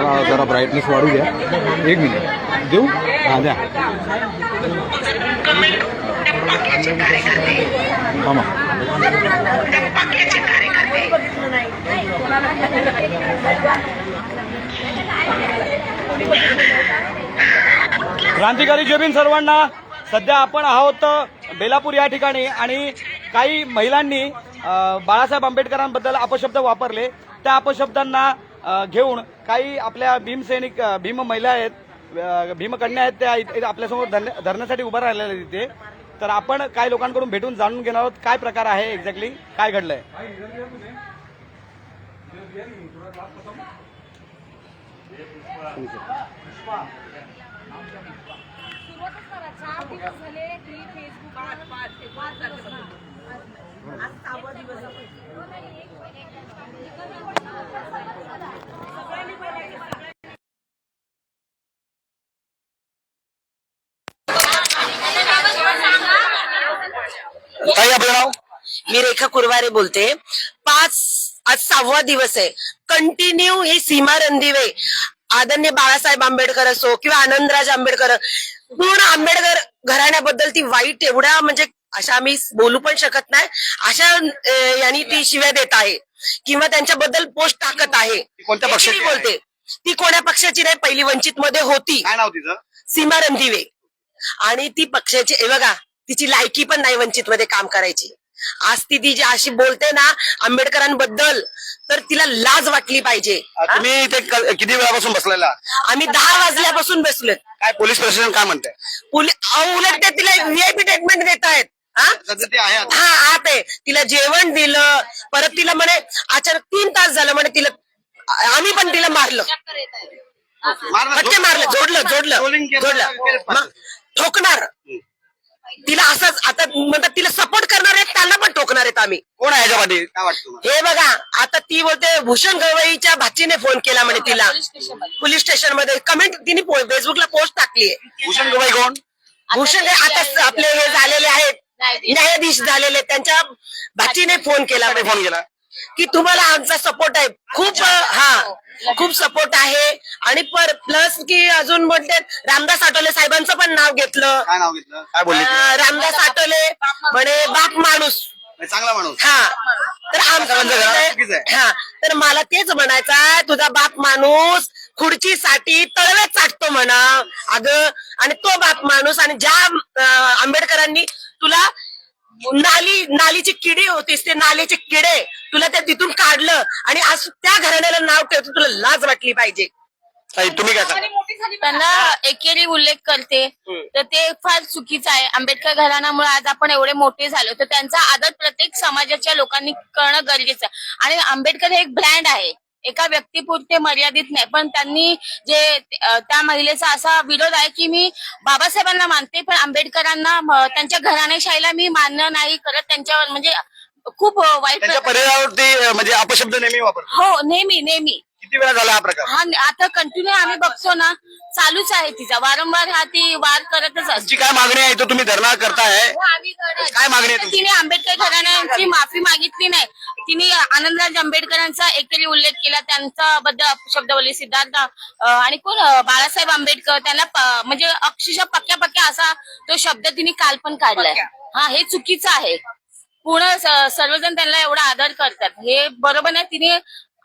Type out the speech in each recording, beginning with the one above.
जरा ब्राईटनेस वाढू द्या. एक मिनिट देऊ? हा द्या. थांबा. क्रांतिकारी जमीन सर्वांना सध्या आपण आहोत बेलापूर या ठिकाणी. आणि काही महिलांनी बाळासाहेब आंबेडकरांबद्दल अपशब्द वापरले. त्या अपशब्दांना घेऊन काही आपल्या भीमसैनिक भीम महिला आहेत भीमकन्या आहेत त्या आपल्यासमोर धरण्यासाठी उभं राहिलेल्या तिथे तर आपण काही लोकांकडून भेटून जाणून घेणार आहोत काय प्रकार आहे एक्झॅक्टली काय घडलंय सुरुवातच करा चार दिवस झाले की फेसबुक पाच आपलं नाव? मी रेखा कुरवारे बोलते. पाच आज सहावा दिवस आहे. कंटिन्यू हे सीमा रणदिवे आदरणीय बाळासाहेब आंबेडकर असो किंवा आनंदराज आंबेडकर पूर्ण आंबेडकर घराण्याबद्दल ती वाईट एवढ्या म्हणजे अशा आम्ही बोलू पण शकत नाही. अशा यांनी ती शिव्या देत आहे. किंवा त्यांच्याबद्दल पोस्ट टाकत आहे. कोणत्या पक्षाची बोलते? ती कोण्या पक्षाची नाही पहिली वंचित मध्ये होती. काय नाव तिचं? सीमा रणदिवे. आणि ती पक्षाची हे बघा तिची लायकी पण नाही वंचित मध्ये काम करायची. आज ती ती जी अशी बोलते ना आंबेडकरांबद्दल तर तिला लाज वाटली पाहिजे. तुम्ही इथे क- किती वेळापासून बसलेला? आम्ही दहा वाजल्यापासून बसलोय. काय पोलीस प्रशासन काय म्हणतंय? पुली- अहो, उलट ते तिला व्हीआयपी ट्रीटमेंट देत आहेत ते आहे आता. हा आत आहे तिला जेवण दिलं परत तिला म्हणे अचानक तीन तास झालं म्हणे तिला आम्ही पण तिला मारलं. मारलं, फटके मारलं जोडलं जोडलं Trolling केलं, जोडलं केलं. मग ठोकणार. तिला असंच आता म्हणतात तिला सपोर्ट करणार आहेत त्यांना पण ठोकणार आहेत आम्ही. कोण आहे याच्यामध्ये? काय वाटतं तुम्हाला? हे बघा आता ती बोलते भूषण गवईच्या भाचीने फोन केला म्हणे तिला. पोलीस स्टेशनमध्ये कमेंट तिने फेसबुकला पोस्ट टाकली भूषण गोबाई कोण? भूषण गवई आता आपले हे झालेले आहेत. न्यायाधीश झालेले त्यांच्या भाचीने फोन केला. फोन केला. की तुम्हाला आमचा सपोर्ट आहे. खूप हा खूप सपोर्ट आहे. आणि पर प्लस की अजून म्हणते रामदास आठवले साहेबांचं पण नाव घेतलं. काय नाव घेतलं? काय बोलले ते? अं, रामदास आठवले म्हणे बाप माणूस. नाही, चांगला माणूस. हा. तर आमचं चुकीचं आहे- आहे. हा. तर मला तेच म्हणायचं आहे तुझा बाप माणूस खुर्चीसाठी तळवे चाटतो म्हणा. अगं आणि तो बाप माणूस आणि ज्या अं, आंबेडकरांनी तुला नाली नालीची किडी होतीस ते नालीचे किडे तुला त्या तिथून काढलं आणि आज त्या घराण्याला नाव ठेवतो तुला लाज वाटली पाहिजे. ताई, तुम्ही काय सांगा? त्यांना एकेरी उल्लेख करते. तर ते फार चुकीचं आहे. आंबेडकर घराण्यामुळे आज आपण एवढे मोठे झालो. तर त्यांचा आदर प्रत्येक समाजाच्या लोकांनी करणं गरजेचं आहे. आणि आंबेडकर हे एक ब्रँड आहे. एका व्यक्तीपुरते मर्यादित नाही. पण त्यांनी जे त्या महिलेचा असा विरोध आहे की मी बाबासाहेबांना मानते पण आंबेडकरांना त्यांच्या घराणेशाहीला मी मान्य नाही करत. त्यांच्यावर म्हणजे खूप वाईट त्यांच्या पर्यायावरती म्हणजे अपशब्द नेहमी वापर हो नेहमी नेहमी. किती वेळा झाला हा प्रकार? हा आता कंटिन्यू आम्ही बघतो ना. चालूच आहे तिचा. वारंवार हा ती वार करतच असते. तुमची काय मागणी आहे? तो तुम्ही धरणा करताय. हो, आम्ही. काय मागणी आहे तुमची? तिने आंबेडकर घराण्यांची माफी मागितली नाही. तिने आनंदराज आंबेडकरांचा एकतरी उल्लेख केला. त्यांचा बद्दल शब्द बोलले सिद्धार्थ अं, आणि कोण? अं, बाळासाहेब आंबेडकर. त्यांना प- म्हणजे अक्षरशः पक्क्या पक्क्या असा तो शब्द तिने काल पण काढलाय. हा हे चुकीचं आहे. पूर्ण स- सर्वजण त्यांना एवढा आदर करतात. हे बरोबर नाही. तिने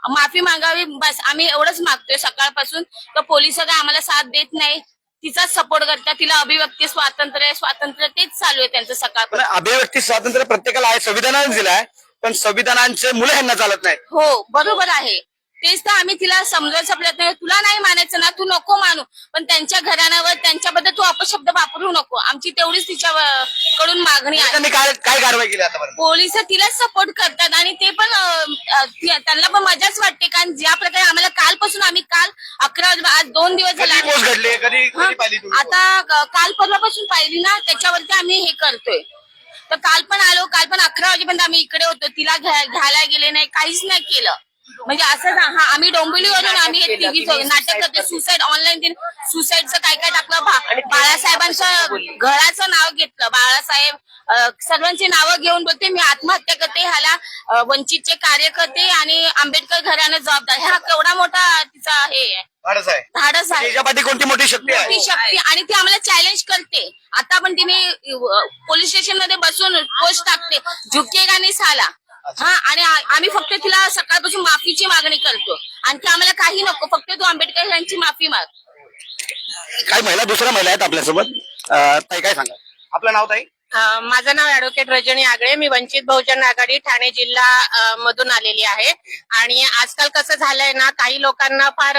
माफी मागावी बस. आम्ही एवढंच मागतोय सकाळपासून. तर पोलीस काय आम्हाला साथ देत नाही. तिचाच सपोर्ट करतात. तिला अभिव्यक्ती स्वातंत्र्य स्वातंत्र्य तेच चालू आहे त्यांचं सकाळपासून. अभिव्यक्ती स्वातंत्र्य प्रत्येकाला आहे. संविधानाने दिलाय. पण संविधानांचे मुलं ह्यांना चालत नाहीत हो बरोबर आहे. तेच तर आम्ही तिला समजायचा प्रयत्न. तुला नाही मानायचं ना तू नको मानू. पण त्यांच्या घराण्यावर त्यांच्याबद्दल तू अपशब्द वापरू नको. आमची तेवढीच तिच्या कडून मागणी आहे. काय कारवाई केली पोलीस तिलाच सपोर्ट करतात आणि ते पण अं, अं, ती- त्यांना पण मजाच वाटते कारण ज्या प्रकारे आम्हाला कालपासून आम्ही काल अकरा वाजता- आज दोन दिवस कधी पोस्ट झाले घडली कधी कधी पाहिली तुम्ही आता काल परवापासून पाहिली ना त्याच्यावरती आम्ही हे करतोय. तर काल पण आलो काल पण अकरा वाजेपर्यंत आम्ही इकडे होतो. तिला घ्या- घ्यायला गेले नाही काहीच नाही केलं. म्हणजे असं ना- हा आम्ही डोंबिवलीवरून आम्ही हे तिघी चौघी नाटक करतो सुसाईड ऑनलाईन सुसाईडचं काय काय टाकलं? बाळासाहेबांचं घराचं नाव घेतलं. बाळासाहेब सर्वांची नावं घेऊन बोलते मी आत्महत्या करते ह्याला वंचितचे कार्यकर्ते आणि आंबेडकर घरानं जबाबदार. हा केवढा मोठा तिचा हे आहे. धाडस आहे. धाडस आहे. त्याच्या पाठी कोणती मोठी शक्ती आहे? मोठी शक्ती आणि ती आम्हाला चॅलेंज करते. आता पण तिने पोलीस स्टेशनमध्ये बसून पोस्ट टाकते. झुकेगा नाही साला? हा आणि आ- आम्ही फक्त तिला सकाळपासून माफीची मागणी करतो. आणखी आम्हाला काही नको फक्त तू आंबेडकर यांची माफी माग. काही महिला दुसऱ्या महिला आहेत आपल्यासोबत. अं, ताई काय सांगा आपलं नाव ताई? माझं नाव ऍडव्होकेट रजनी आगळे. मी वंचित बहुजन आघाडी ठाणे जिल्हा मधून आलेली आहे. आणि आजकाल कसं झालंय ना काही लोकांना फार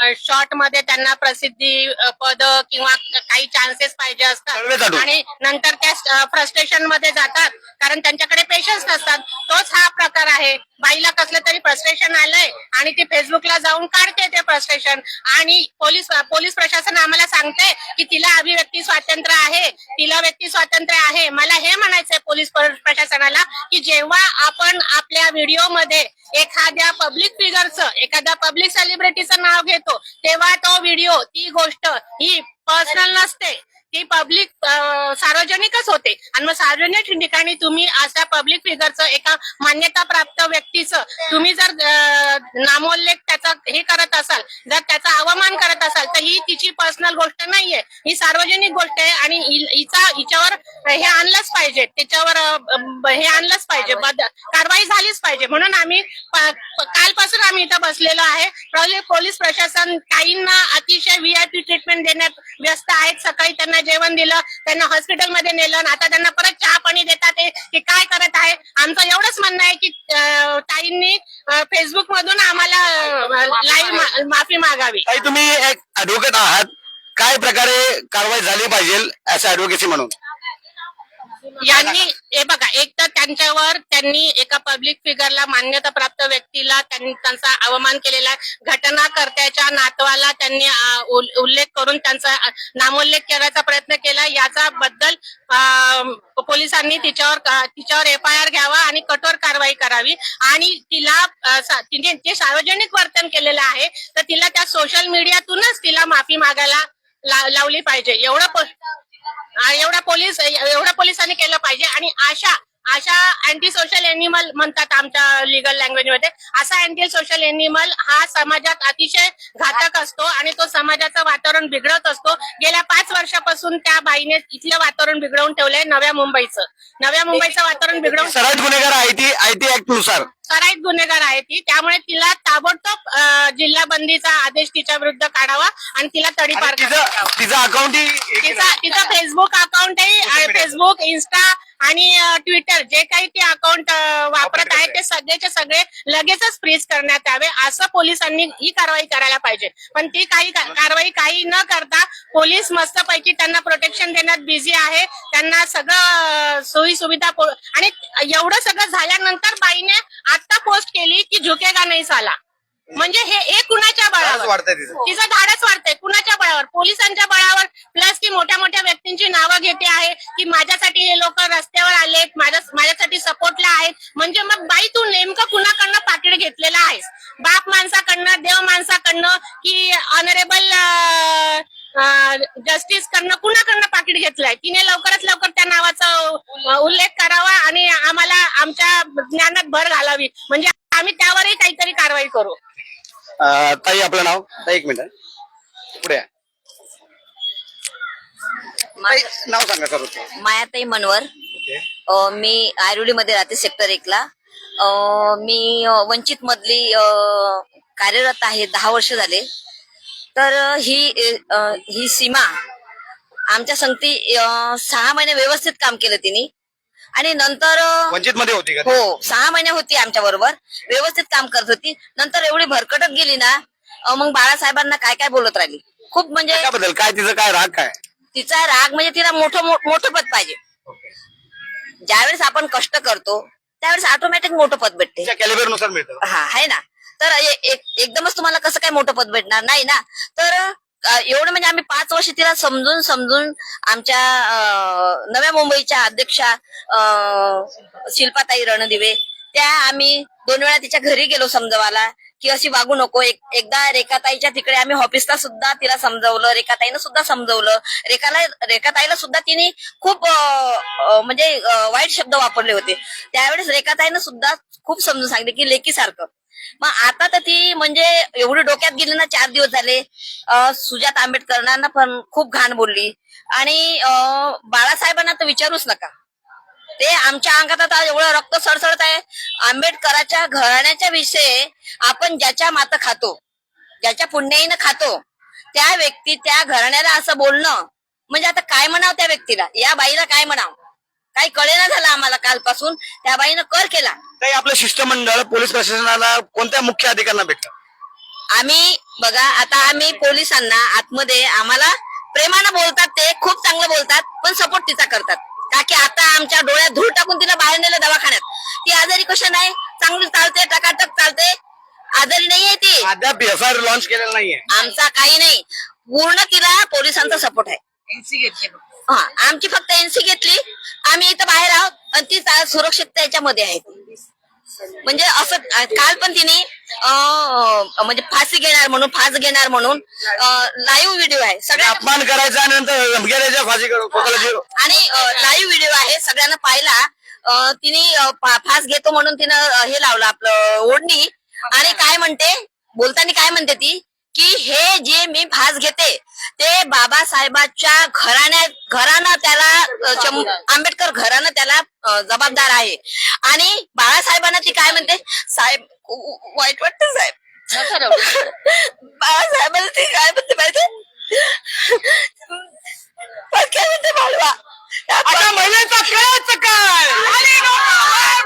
शॉर्टमध्ये त्यांना प्रसिद्धी पद किंवा काही चान्सेस पाहिजे असतात. आणि नंतर त्या फ्रस्ट्रेशनमध्ये जातात. कारण त्यांच्याकडे पेशन्स नसतात. तोच हा प्रकार आहे. बाईला कसलं तरी फ्रस्ट्रेशन आलंय आणि ती फेसबुकला जाऊन काढते ते फ्रस्ट्रेशन आणि पोलीस पोलीस प्रशासन आम्हाला सांगते की तिला अभिव्यक्ती स्वातंत्र्य आहे. तिला व्यक्ती स्वातंत्र्य आहे. मला हे म्हणायचंय पोलीस प्र- प्रशासनाला की जेव्हा आपण आपल्या व्हिडिओमध्ये एखाद्या पब्लिक फिगरचं एखाद्या पब्लिक सेलिब्रिटीचं नाव घेतो तेव्हा तो व्हिडिओ ती गोष्ट ही पर्सनल नसते. की पब्लिक सार्वजनिकच होते. आणि मग सार्वजनिक ठिकाणी तुम्ही अशा पब्लिक फिगरचं एका मान्यता प्राप्त व्यक्तीचं तुम्ही जर नामोल्लेख त्याचा हे करत असाल जर त्याचा अवमान करत असाल तर ही तिची पर्सनल गोष्ट नाहीये. ही सार्वजनिक गोष्ट आहे आणि हिचा हिच्यावर हे आणलंच पाहिजे. त्याच्यावर हे आणलंच पाहिजे. कारवाई झालीच पाहिजे. म्हणून आम्ही कालपासून आम्ही इथं बसलेलो आहे. पोलीस प्रशासन काहींना अतिशय व्हीआयपी ट्रीटमेंट देण्यात व्यस्त आहेत. सकाळी त्यांना जेवण दिलं त्यांना हॉस्पिटलमध्ये नेलं आता त्यांना परत चहा पाणी देतात की काय करत आहे? आमचं एवढंच म्हणणं आहे की ताईंनी फेसबुक मधून आम्हाला लाईव्ह माफी मागावी. तुम्ही एक ऍडव्होकेट आहात. काय प्रकारे कारवाई झाली पाहिजे असं ऍडव्होकेसी म्हणून? यांनी हे बघा एक तर त्यांच्यावर त्यांनी एका पब्लिक फिगरला मान्यता प्राप्त व्यक्तीला त्यांनी त्यांचा अवमान केलेला आहे. घटनाकर्त्याच्या नातवाला त्यांनी उल्लेख करून त्यांचा नामोल्लेख करायचा प्रयत्न केला. याचा बद्दल पोलिसांनी तिच्यावर तिच्यावर एफ आय आर घ्यावा आणि कठोर कारवाई करावी. आणि तिला तिने जे सार्वजनिक वर्तन केलेलं आहे तर तिला त्या सोशल मीडियातूनच तिला माफी मागायला लावली पाहिजे. एवढं एवढा पोलीस एवढा पोलिसांनी केलं पाहिजे आणि आशा अशा अँटी सोशल एनिमल म्हणतात आमच्या लिगल लँग्वेजमध्ये. असा अँटी सोशल एनिमल हा समाजात अतिशय घातक असतो आणि तो समाजाचं वातावरण बिघडत असतो. गेल्या पाच वर्षापासून त्या बाईने इथलं वातावरण बिघडवून ठेवलंय नव्या मुंबईचं. नव्या मुंबईचं वातावरण बिघडवून सराईत गुन्हेगार आहे ती आयटी ऍक्टनुसार. सराईत गुन्हेगार आहे ती. त्यामुळे तिला ताबडतोब अं, जिल्हा बंदीचा आदेश तिच्या विरुद्ध काढावा आणि तिला तडीपार करावं. तिचं तिचं अकाउंट तिचा तिचा फेसबुक अकाउंट आहे फेसबुक इन्स्टा आणि ट्विटर जे काही ते अकाउंट वापरत आहे ते सगळेचे सगळे लगेचच फ्रीज करण्यात यावे असं पोलिसांनी ही कारवाई करायला पाहिजे. पण ती काही कारवाई काही न करता पोलीस मस्तपैकी त्यांना प्रोटेक्शन देण्यात बिझी आहे. त्यांना सगळं सोयी सुविधा आणि एवढं सगळं झाल्यानंतर बाईने आता पोस्ट केली की झुकेगा नाही साला. म्हणजे हे एक कुणाच्या बळावर? वाढतंय तिचं तिचं धाडच वाढतंय. कुणाच्या बळावर? पोलिसांच्या बळावर? प्लस ती मोठ्या मोठ्या व्यक्तींची नावं घेते आहे की माझ्यासाठी हे लोक रस्त्यावर आलेत माझ्या माझ्यासाठी सपोर्टला आहेत. म्हणजे मग बाई तू नेमकं कुणाकडनं पाकिट घेतलेलं आहेस बाप माणसाकडनं देव माणसाकडनं की ऑनरेबल जस्टिस कडनं कुणाकडनं पाकिट घेतलंय? तिने लवकरात लवकर त्या नावाचा अ, उल्लेख करावा आणि आम्हाला आमच्या ज्ञानात भर घालावी. म्हणजे आम्ही त्यावरही काहीतरी कारवाई करू. अं, ताई आपलं नाव? ताई एक मिनिट. पुढे या. ताई, नाव सांगा सर मायाताई मनवर. अ, मी आयरोलीमध्ये राहते सेक्टर एकला. अ, मी वंचित मधली कार्यरत आहे दहा वर्ष झाले. तर अ, ही अ, ही सीमा आमच्या संगती अ, सहा महिने व्यवस्थित काम केलं तिने. आणि नंतर वंचित मध्ये होती का? हो सहा महिने होती आमच्या बरोबर. व्यवस्थित काम करत होती. नंतर एवढी भरकटत गेली ना मग बाळासाहेबांना काय काय बोलत राहिली? खूप म्हणजे काय तिचं काय राग काय? तिचा राग म्हणजे तिला मोठं मोठं पद पाहिजे. ज्यावेळेस आपण कष्ट करतो त्यावेळेस ऑटोमॅटिक मोठं पद भेटते. कॅलिबरनुसार मिळतं. हा आहे ना? तर एकदमच तुम्हाला कसं काय मोठं पद भेटणार? नाही ना? तर एवढं म्हणजे आम्ही पाच वर्ष तिला समजून समजून आमच्या नव्या मुंबईच्या अध्यक्षा शिल्पाताई रणदिवे त्या आम्ही दोन वेळा तिच्या घरी गेलो समजवाला की अशी वागू नको. एक एकदा रेखाताईच्या तिकडे आम्ही ऑफिसला सुद्धा तिला समजवलं रेखाताईनं सुद्धा समजवलं. रेखाला रेखाताईला सुद्धा तिने खूप म्हणजे वाईट शब्द वापरले होते. त्यावेळेस रेखाताईनं सुद्धा खूप समजून सांगितले की लेकीसारखं. मग आता तर ती म्हणजे एवढी डोक्यात गेली ना चार दिवस झाले. सुजात आंबेडकरांना पण खूप घाण बोलली. आणि बाळासाहेबांना तर विचारूच नका. ते आमच्या अंगात आता एवढं रक्त सडसडत आहे. आंबेडकराच्या घराण्याच्या विषयी आपण ज्याच्या मात खातो ज्याच्या पुण्याईनं खातो त्या व्यक्ती त्या घराण्याला असं बोलणं म्हणजे आता काय म्हणावं त्या व्यक्तीला? या बाईला काय म्हणावं? काही कळेना झालं आम्हाला कालपासून. त्या बाईनं कर केला. काही आपलं शिष्टमंडळ पोलीस प्रशासनाला कोणत्या मुख्य अधिकाऱ्यांना भेटतं आम्ही बघा आता आम्ही पोलिसांना आतमध्ये आम्हाला प्रेमानं बोलतात ते खूप चांगलं बोलतात पण सपोर्ट तिचा करतात. का की आता आमच्या डोळ्यात धूळ टाकून तिला बाहेर नेलं दवाखान्यात. ती आजारी कशा नाही? चांगली चालते टकाटक चालते. आजारी नाहीये ती. अद्याप एफ आय आर लॉन्च केलेला नाहीये. आमचा काही नाही. पूर्ण तिला पोलिसांचा सपोर्ट आहे. हा आमची फक्त एनसी घेतली. आम्ही इथं बाहेर आहोत आणि ती सुरक्षित त्याच्यामध्ये आहे. म्हणजे असं काल पण तिने म्हणजे फाशी घेणार म्हणून फास घेणार म्हणून लाईव्ह व्हिडिओ आहे. सगळ्या अपमान करायचा आणि नंतर फाशी करू आणि लाईव्ह व्हिडिओ आहे. सगळ्यांना पाहिला. तिने फास घेतो म्हणून तिनं हे लावलं आपलं ओढणी. आणि काय म्हणते? बोलताना काय म्हणते ती? की हे जे मी फास घेते ते बाबासाहेबाच्या घराण्या घरानं त्याला आंबेडकर घरानं त्याला जबाबदार आहे. आणि बाळासाहेबांना ती काय म्हणते? साहेब वाईट वाटतं साहेब. बाळासाहेबांना ती काय म्हणते माहिती काय म्हणते बाळवा? आता महिलेचा कळायचं काय?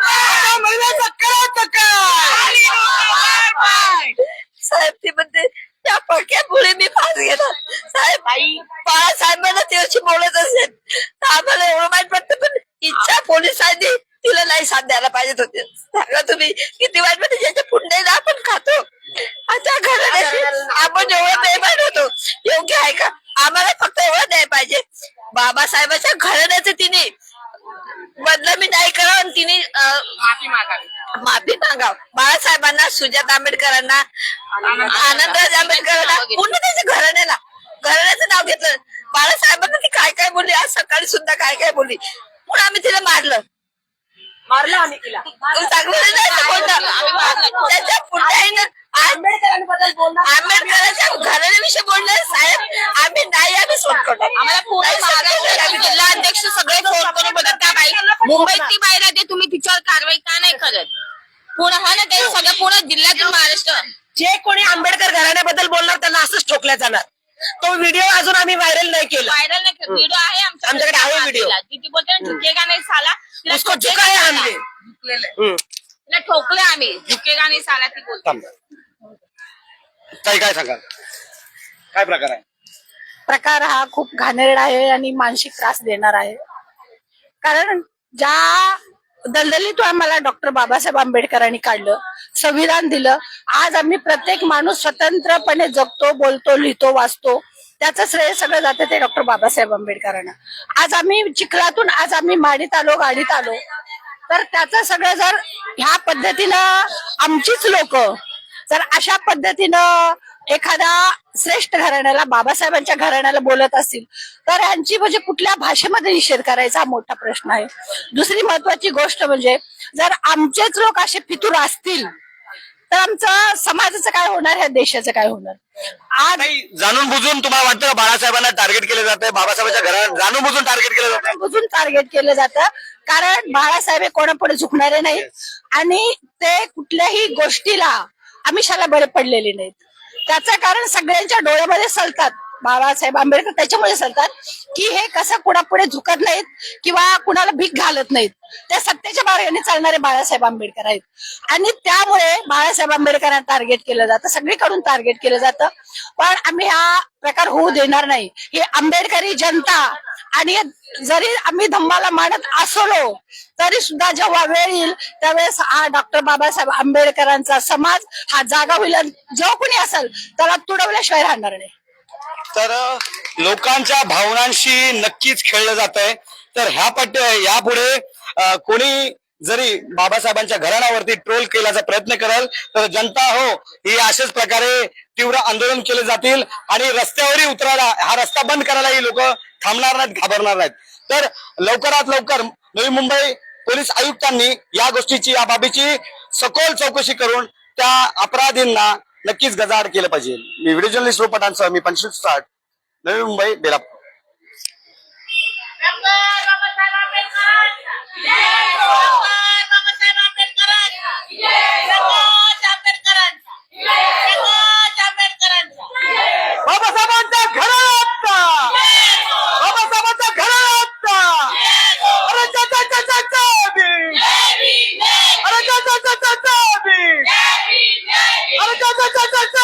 आता महिलेचा कळायचं काय? साहेब ती म्हणते त्या पडक्यामुळे मी फास घेणार. साहेब बाळासाहेबांना दिवशी बोलत असेल. तर आम्हाला एवढं माहीत वाटतं पण इच्छा पोलिसांनी तिला नाही साथ द्यायला पाहिजेत होते. सांगा तुम्ही किती वाईट म्हणजे ज्याच्या पुंडेला आपण खातो. आता घराण्याशी आपण एवढं बेमान होतो योग्य आहे का? आम्हाला फक्त एवढं द्यायला पाहिजे. बाबासाहेबाच्या घराण्याचं तिने बदनामी नाही करा आणि तिने अं, माफी मागाव. बाळासाहेबांना सुजात आंबेडकरांना आनंदराज आंबेडकरांना पूर्ण त्याच्या घराण्याला घराण्याचं नाव घेतलं. बाळासाहेबांना ती काय काय बोलली? आज सकाळी सुद्धा काय काय बोलली? म्हणून आम्ही तिला मारलं. मारलं आम्ही तिला. चांगलं नाही ना बोलणं. त्याच्या आंबेडकरांबद्दल बोलणार आंबेडकरांच्या घराण्याविषयी बोललं साहेब आम्ही नाही आम्ही सोड करतो आम्हाला पूर्ण महाराष्ट्र जिल्हा अध्यक्ष सगळे फोन करून बोलतात त्या बाई मुंबईत ती बाई राहते तुम्ही तिच्यावर कारवाई का नाही करत? पूर्ण हा ना ते सगळं पूर्ण जिल्ह्यातून महाराष्ट्र? जे कोणी आंबेडकर घराण्याबद्दल बोलणार त्यांना असंच ठोकल्या जाणार. तो व्हिडिओ अजून आम्ही व्हायरल नाही केला. व्हायरल नाही व्हिडिओ आहे आमच्याकडे. आहे. ती बोलते ना झुकेगा नाही साला? तिला उसको साला. हम्म. तिला ठोकले आम्ही. झुकेगा नाही साला ती बोलते. ताई काय सांगाल? काय प्रकार आहे? प्रकार हा खूप घाणेरडा आहे आणि मानसिक त्रास देणार आहे. कारण ज्या दलदलीतून आम्हाला डॉक्टर बाबासाहेब आंबेडकरांनी काढलं संविधान दिलं आज आम्ही प्रत्येक माणूस स्वतंत्रपणे जगतो बोलतो लिहितो वाचतो त्याचं श्रेय सगळं जातं ते डॉक्टर बाबासाहेब आंबेडकरांना. आज आम्ही चिखलातून आज आम्ही माडीत आलो गाडीत आलो. तर त्याचं सगळं जर ह्या पद्धतीनं आमचीच लोक जर अशा पद्धतीनं एखाद्या श्रेष्ठ घराण्याला बाबासाहेबांच्या घराण्याला बोलत असतील तर यांची म्हणजे कुठल्या भाषेमध्ये निषेध करायचा हा मोठा प्रश्न आहे. दुसरी महत्वाची गोष्ट म्हणजे जर आमचेच लोक असे फितूर असतील तर आमचं समाजाचं काय होणार ह्या देशाचं काय होणार? आज जाणून बुजून तुम्हाला वाटतं का बाळासाहेबांना टार्गेट केलं जात बाबासाहेबांच्या घरात जाणून बुजून टार्गेट केलं जात बुजून टार्गेट केलं जातं कारण बाळासाहेब हे कोणापुढे झुकणारे नाहीत. आणि ते कुठल्याही गोष्टीला आमिषाला बरे पडलेले नाहीत. त्याचं कारण सगळ्यांच्या डोळ्यामध्ये सलतात. बाबासाहेब आंबेडकर त्याच्यामुळे सांगतात की हे कसं कुणापुढे झुकत नाहीत किंवा कुणाला भीक घालत नाहीत. त्या सत्तेच्या मार्गाने चालणारे बाळासाहेब आंबेडकर आहेत. आणि त्यामुळे बाळासाहेब आंबेडकरांना टार्गेट केलं जातं सगळीकडून टार्गेट केलं जातं. पण आम्ही हा प्रकार होऊ देणार नाही. हे आंबेडकरी जनता आणि जरी आम्ही धम्माला मानत असलो तरी सुद्धा जेव्हा वेळ येईल त्यावेळेस हा डॉक्टर बाबासाहेब आंबेडकरांचा समाज हा जागा होईल. जो कोणी असेल त्याला तुडवल्याशिवाय राहणार नाही. तर लोकांच्या भावनांशी नक्कीच खेळलं जात आहे तर ह्या पट यापुढे कोणी जरी बाबासाहेबांच्या घराण्यावरती ट्रोल केल्याचा प्रयत्न करेल तर जनता हो ही अशाच प्रकारे तीव्र आंदोलन केले जातील आणि रस्त्यावरही उतरायला हा रस्ता बंद करायला ही लोक थांबणार नाहीत घाबरणार नाहीत. तर लवकरात लवकर नवी मुंबई पोलीस आयुक्तांनी या गोष्टीची या बाबीची सखोल चौकशी करून त्या अपराधींना नक्कीच गजाआड केलं पाहिजे. मी व्हिडिओ जर्नलिस्ट रोपटांसह मी पंचवीस साठ नवी मुंबई बेलापूर. बाबासाहेबांचा harakati za sasa hivi, harakati za sasa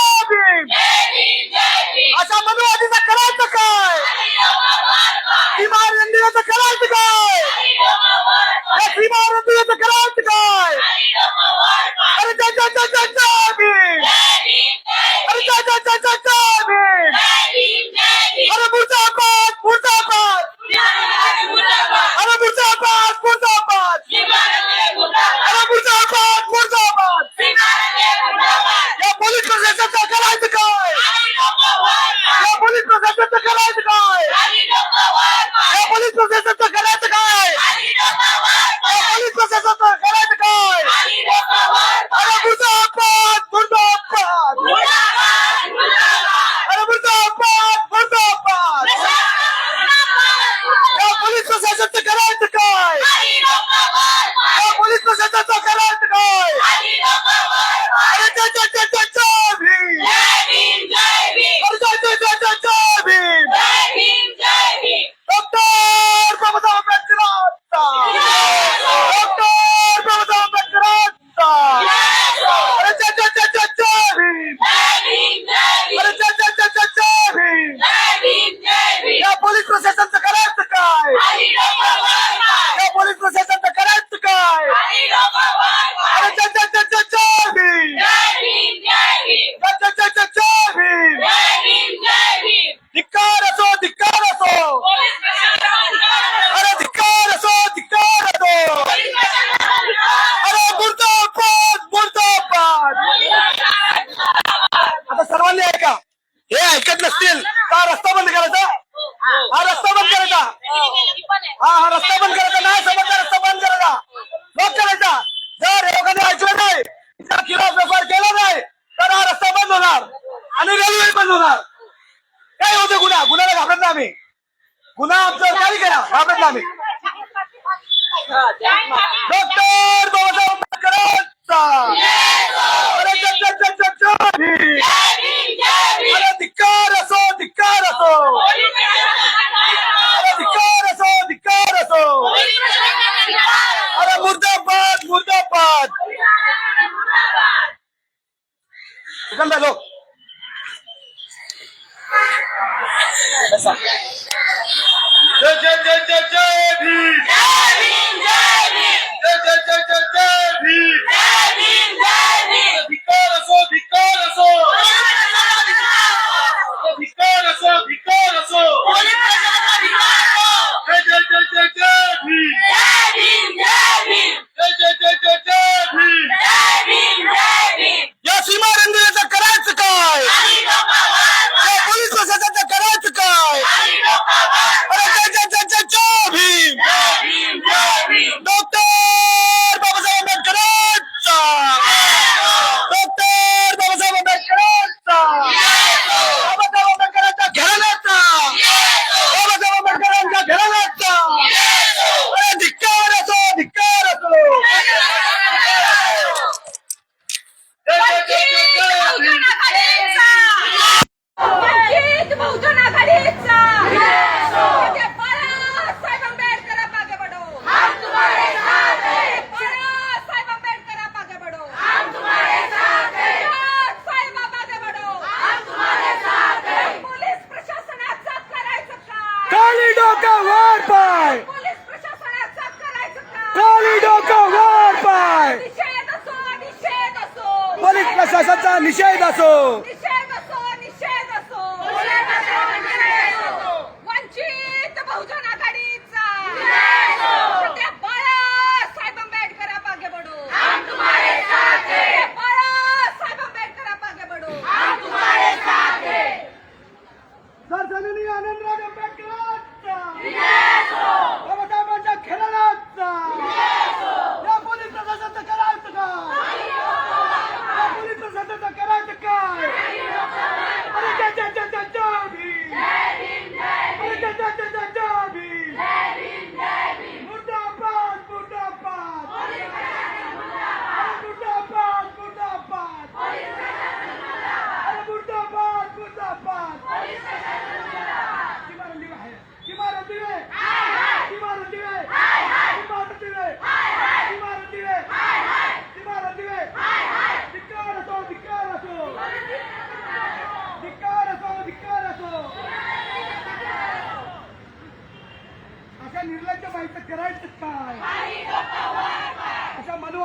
শাসক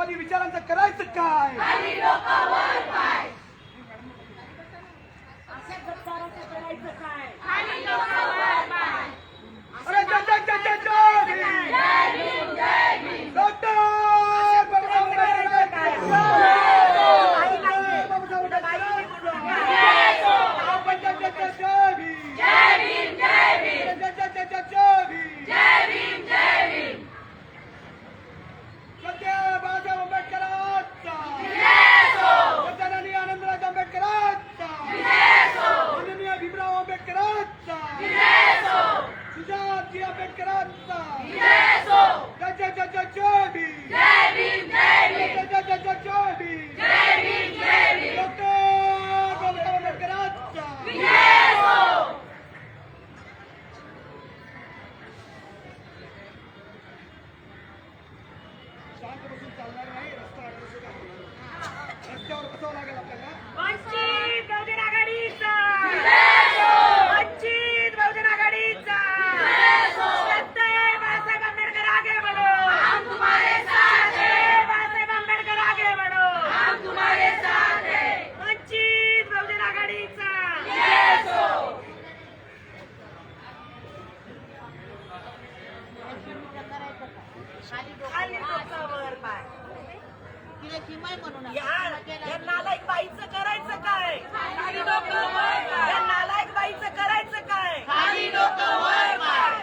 राष्ट्रवादी विचारांचं करायचं काय? अरे नालायक बाईचं करायचं काय? खाली डोकावर या नालायक बाईचं करायचं काय? खाली डोकावर पाय.